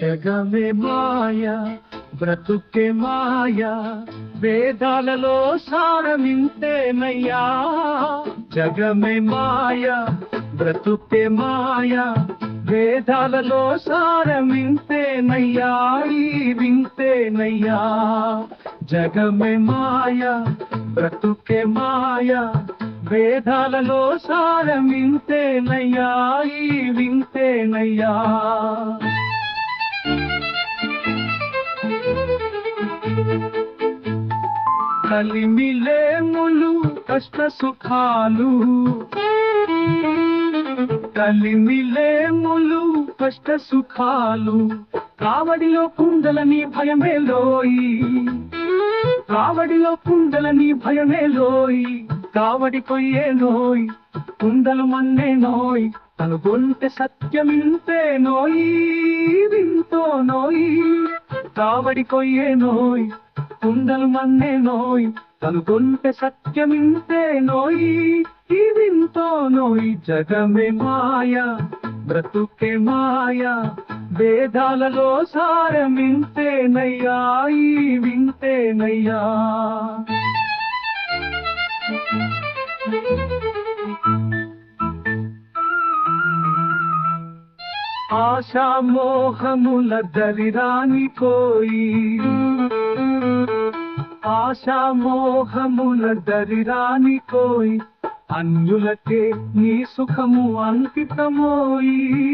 జగమే మాయ బ్రతుకే మాయ వేదాలలో సారమింతేనయ్యా. జగమే మాయ బ్రతుకే మాయ వేదాలలో సారమింతేనయ్యా ఈ వింతేనయ్యా. జగమే మాయ బ్రతుకే మాయ భేదాలలో సారం వింతేనయ్యా ఈ వింతేనయ్యా. కలిమిలేములు కష్ట సుఖాలు కలిమిలేములు కష్ట సుఖాలు కావడిలో కుండలని భయమేలోయి. కావడిలో కుండలని భయమేలోయి. కావడి కొయ్యేలోయ్ కుండలు మన్నే నోయ్ కనుగొంటే సత్యమింతే నోయి వింతో నోయి. కావడి కొయ్యే నోయ్ కుండలు మన్నే నోయ్ కనుగొంటే సత్యమింతే నోయి ఈ వింతో నోయ్. జగమే మాయ బ్రతుకే మాయ వేదాలలో సారమింతేనయ్యా ఈ వింతేనయ్యా. ఆశామోహముల దరిరాని కోయి ఆశామోహముల దరిరాని కోయి అన్యులకే నీ సుఖము అంకితమోయి.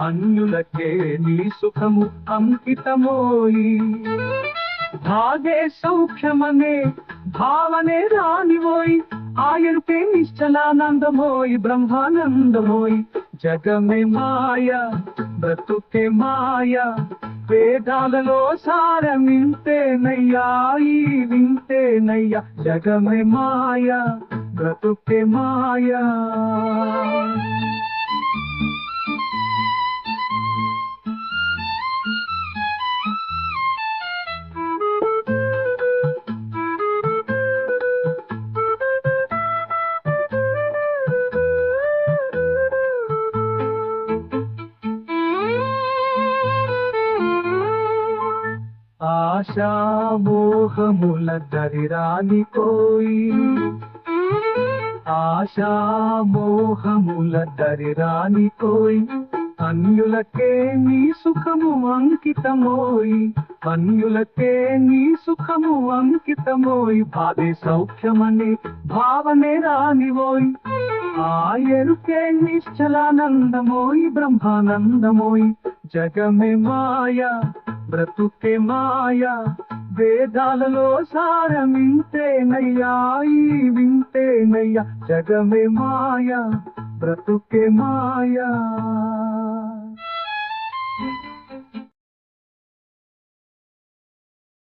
అన్యులకే నీ సుఖము అంకితమోయి. భాగే సౌఖ్యమనే భావనే రానివోయ్. ఆయరుకే నిశ్చలానందమోయ్ బ్రహ్మానందమోయ్. జగమే మాయ బ్రతుకే మాయ. వేదాలలో సారమింతేనయ్యా ఈ వింతేనయ్యా. జగమే మాయ బ్రతుకే మాయ. ఆశామోహముల దరిరాని పోయి ఆశామోహముల దరిరాని పోయి అన్యులకే నీ సుఖము అంకితమోయి. అన్యులకే నీ సుఖము అంకితమోయి. భావే సౌఖ్యమని భావనే రానివోయి. ఆయరుకే నిశ్చలానందమోయి. బ్రహ్మానందమోయి. జగమే మాయా బ్రతుకే మాయా వేదాలలో సారమింతేనయ్యా ఈ వింతేనయ్యా జగమే మాయా బ్రతుకే మాయా.